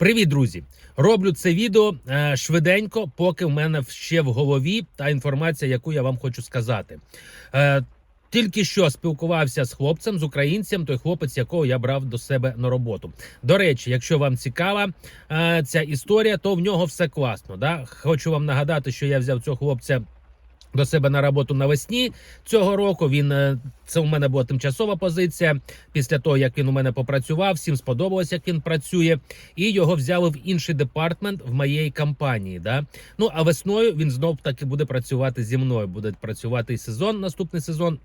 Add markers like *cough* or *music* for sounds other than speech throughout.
Привіт, друзі! Роблю це відео е, швиденько, поки в мене ще в голові та інформація, яку я вам хочу сказати. Е, тільки що спілкувався з хлопцем, з українцем, той хлопець, якого я брав до себе на роботу. До речі, якщо вам цікава е, ця історія, то в нього все класно. Да? Хочу вам нагадати, що я взяв цього хлопця. До себе на роботу навесні цього року він е, це у мене була тимчасова позиція. Після того як він у мене попрацював, всім сподобалось, як він працює, і його взяли в інший департмент в моєї компанії. Да? Ну а весною він знов таки буде працювати зі мною. Буде працювати і сезон, наступний сезон.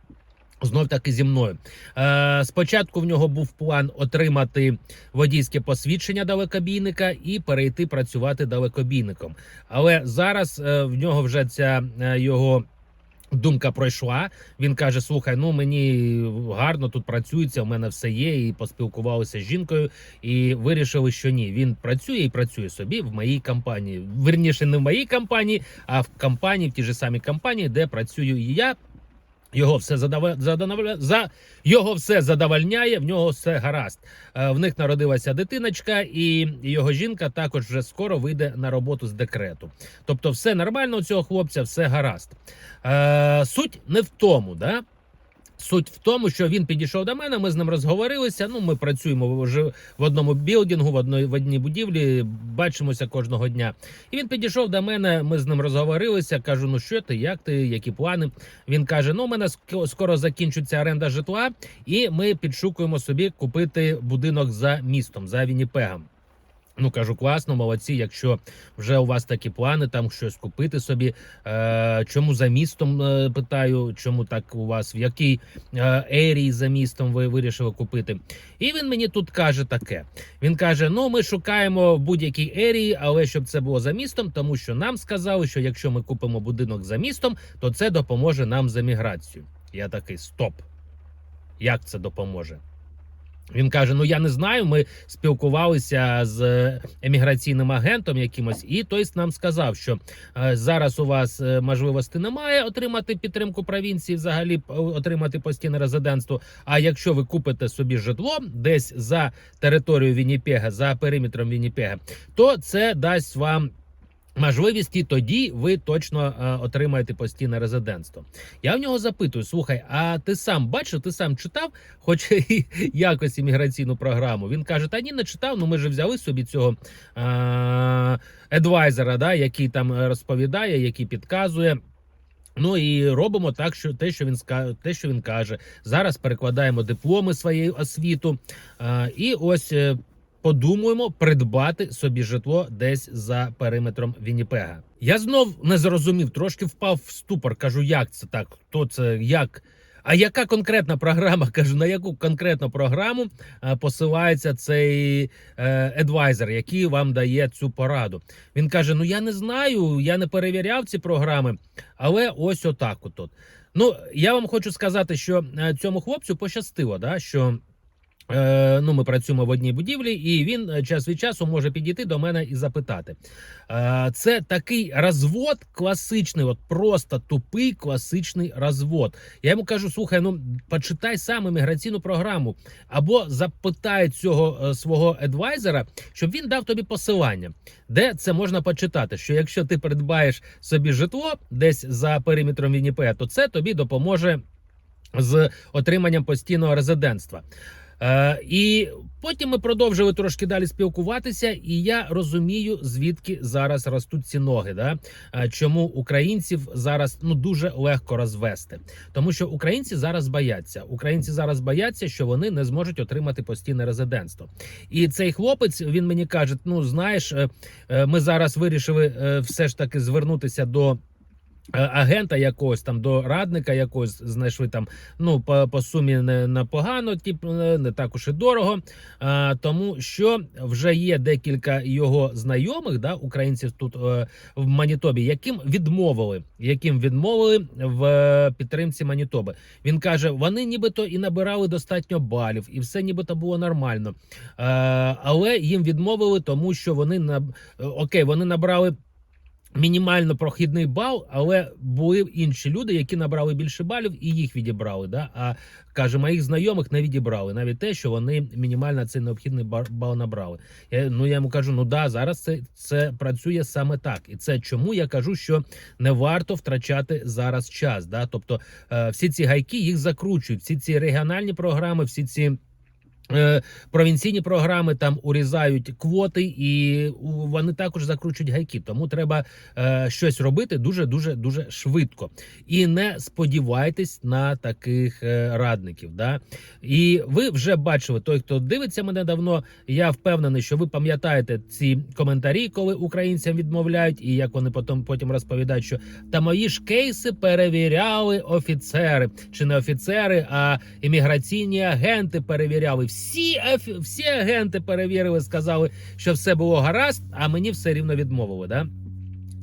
Знов таки зі мною. Е, спочатку в нього був план отримати водійське посвідчення далекобійника і перейти працювати далекобійником. Але зараз е, в нього вже ця е, його. Думка пройшла. Він каже: Слухай, ну мені гарно тут працюється. У мене все є. І поспілкувалися з жінкою, і вирішили, що ні. Він працює і працює собі в моїй компанії. Верніше, не в моїй компанії, а в компанії, в тій же самій компанії, де працюю і я. Його все задавля... за його все задовольняє, в нього все гаразд. Е, В них народилася дитиночка, і його жінка також вже скоро вийде на роботу з декрету. Тобто, все нормально у цього хлопця, все гаразд. Е, Суть не в тому, да. Суть в тому, що він підійшов до мене, ми з ним розговорилися. Ну, ми працюємо вже в одному білдингу, в одній в одній будівлі, бачимося кожного дня. І він підійшов до мене. Ми з ним розговорилися. Кажу: ну що ти, як ти, які плани? Він каже: Ну, у мене ск- скоро закінчиться оренда житла, і ми підшукуємо собі купити будинок за містом, за Вінніпегом. Ну кажу, класно, молодці. Якщо вже у вас такі плани, там щось купити собі. Е, чому за містом е, питаю? Чому так у вас в якій е, ерії за містом ви вирішили купити? І він мені тут каже таке: він каже: Ну, ми шукаємо в будь-якій ерії, але щоб це було за містом, тому що нам сказали, що якщо ми купимо будинок за містом, то це допоможе нам з еміграцією. Я такий стоп. Як це допоможе? Він каже: Ну я не знаю. Ми спілкувалися з еміграційним агентом якимось, і той нам сказав, що е, зараз у вас е, можливості немає отримати підтримку провінції, взагалі отримати постійне резидентство. А якщо ви купите собі житло десь за територією Вінніпега, за периметром Вінніпега, то це дасть вам. Можливість і тоді ви точно е, отримаєте постійне резидентство. Я в нього запитую: слухай, а ти сам бачив, ти сам читав, хоч *laughs* якось імміграційну програму? Він каже: Та ні, не читав. Ну ми ж взяли собі цього е, едвайзера, да, який там е, розповідає, який підказує. Ну і робимо так, що те, що він те, що він каже. Зараз перекладаємо дипломи своєї освіту. Е, і ось. Подумаємо придбати собі житло десь за периметром Вінніпега. Я знов не зрозумів, трошки впав в ступор. Кажу, як це так? Хто це як? А яка конкретна програма? *laughs* Кажу, на яку конкретну програму е, посилається цей едвайзер, який вам дає цю пораду? Він каже: Ну я не знаю, я не перевіряв ці програми, але ось отак. От. от. Ну я вам хочу сказати, що е, цьому хлопцю пощастило, да, що. Е, ну, ми працюємо в одній будівлі, і він е, час від часу може підійти до мене і запитати. Е, це такий розвод класичний, от просто тупий класичний розвод. Я йому кажу: слухай, ну почитай сам імміграційну програму, або запитай цього свого едвайзера, щоб він дав тобі посилання, де це можна почитати. Що якщо ти придбаєш собі житло десь за периметром Вінніпега, то це тобі допоможе з отриманням постійного резидентства. Е, і потім ми продовжили трошки далі спілкуватися, і я розумію, звідки зараз ростуть ці ноги. Да? Е, чому українців зараз ну дуже легко розвести, тому що українці зараз бояться. Українці зараз бояться, що вони не зможуть отримати постійне резидентство. І цей хлопець він мені каже: ну знаєш, е, ми зараз вирішили все ж таки звернутися до. Е, Агента якогось там до радника якогось знайшли там ну по, по сумі не непогано, тип е, не так уж і дорого. А, тому що вже є декілька його знайомих, да, українців тут е, в Манітобі, яким відмовили, яким відмовили в е, підтримці Манітоби. Він каже: вони нібито і набирали достатньо балів, і все нібито було нормально. Е, але їм відмовили, тому що вони на окей, вони набрали. Мінімально прохідний бал, але були інші люди, які набрали більше балів, і їх відібрали. Да? А каже, моїх знайомих не відібрали навіть те, що вони мінімально цей необхідний бал набрали. Я, ну я йому кажу: ну да, зараз це, це працює саме так, і це чому я кажу, що не варто втрачати зараз час. Да? Тобто е, всі ці гайки їх закручують, всі ці регіональні програми, всі ці. Е, Провінційні програми там урізають квоти, і вони також закручують гайки. Тому треба е, щось робити дуже дуже дуже швидко. І не сподівайтесь на таких е, радників. Да? І ви вже бачили, той, хто дивиться мене давно. Я впевнений, що ви пам'ятаєте ці коментарі, коли українцям відмовляють, і як вони потім потім розповідають, що та мої ж кейси перевіряли офіцери чи не офіцери, а імміграційні агенти перевіряли. Всі афі- всі агенти перевірили, сказали, що все було гаразд, а мені все рівно відмовили. Да?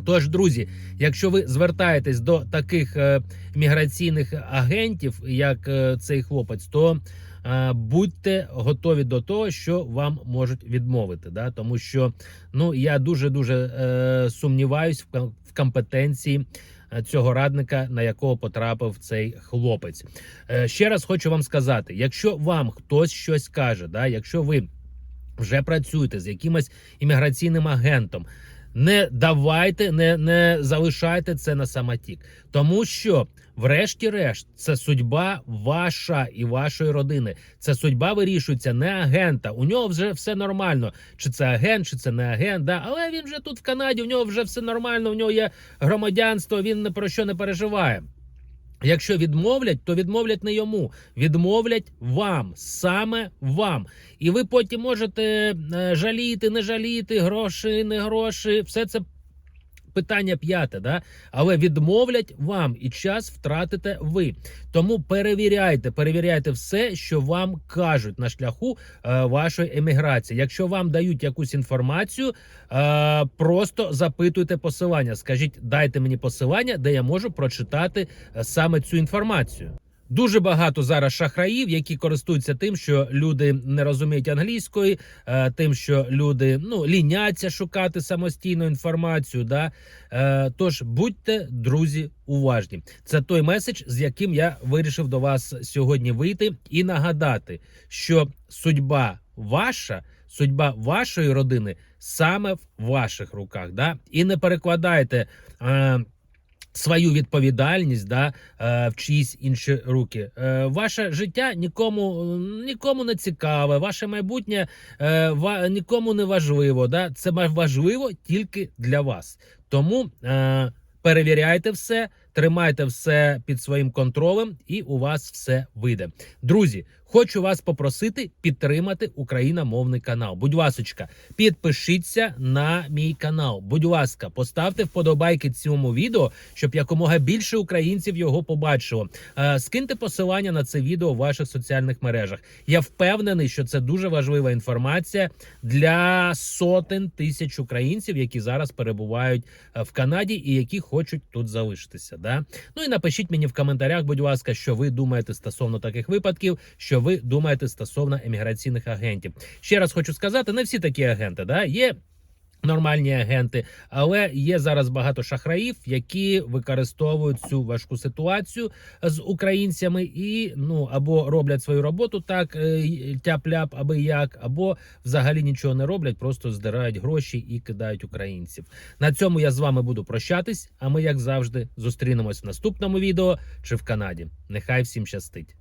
Тож, друзі, якщо ви звертаєтесь до таких е, міграційних агентів, як е, цей хлопець, то е, будьте готові до того, що вам можуть відмовити. Да? Тому що ну я дуже дуже е, сумніваюсь в, в компетенції. Е, Цього радника, на якого потрапив цей хлопець, Е, ще раз хочу вам сказати: якщо вам хтось щось каже, да, якщо ви вже працюєте з якимось імміграційним агентом, не давайте, не, не залишайте це на самотік, тому що. Врешті-решт, це судьба ваша і вашої родини. Це судьба вирішується не агента. У нього вже все нормально. Чи це агент, чи це не агент. Да? Але він вже тут в Канаді. У нього вже все нормально. У нього є громадянство. Він про що не переживає. Якщо відмовлять, то відмовлять не йому, відмовлять вам, саме вам. І ви потім можете е, жаліти, не жаліти, гроші, не гроші. Все це питання п'яте, да? але відмовлять вам і час втратите ви. Тому перевіряйте, перевіряйте все, що вам кажуть на шляху е, вашої еміграції. Якщо вам дають якусь інформацію, е, просто запитуйте посилання. Скажіть, дайте мені посилання, де я можу прочитати е, саме цю інформацію. Дуже багато зараз шахраїв, які користуються тим, що люди не розуміють англійської, е, тим, що люди ну ліняться шукати самостійну інформацію. Да? Е, Тож будьте друзі уважні. Це той меседж, з яким я вирішив до вас сьогодні вийти і нагадати, що судьба ваша, судьба вашої родини саме в ваших руках. Да? І не перекладайте. Е, Свою відповідальність да, е, в чиїсь інші руки. Е, Ваше життя нікому нікому не цікаве, ваше майбутнє е, нікому не важливо. Да? Це ва- важливо тільки для вас. Тому перевіряйте все, тримайте все під своїм контролем, і у вас все вийде. Друзі, хочу вас попросити підтримати україномовний канал. Будь ласочка, підпишіться на мій канал. Будь ласка, поставте вподобайки цьому відео, щоб якомога більше українців його побачило. Е, Скиньте посилання на це відео в ваших соціальних мережах. Я впевнений, що це дуже важлива інформація для сотень тисяч українців, які зараз перебувають е, в Канаді і які хочуть тут залишитися. Да? Ну і напишіть мені в коментарях, будь ласка, що ви думаєте стосовно таких випадків, що ви думаєте стосовно еміграційних агентів. Ще раз хочу сказати, не всі такі агенти, да? є. Нормальні агенти, але є зараз багато шахраїв, які використовують цю важку ситуацію з українцями і ну або роблять свою роботу так е, тяп-ляп, аби як, або взагалі нічого не роблять, просто здирають гроші і кидають українців. На цьому я з вами буду прощатись. А ми, як завжди, зустрінемось в наступному відео чи в Канаді. Нехай всім щастить.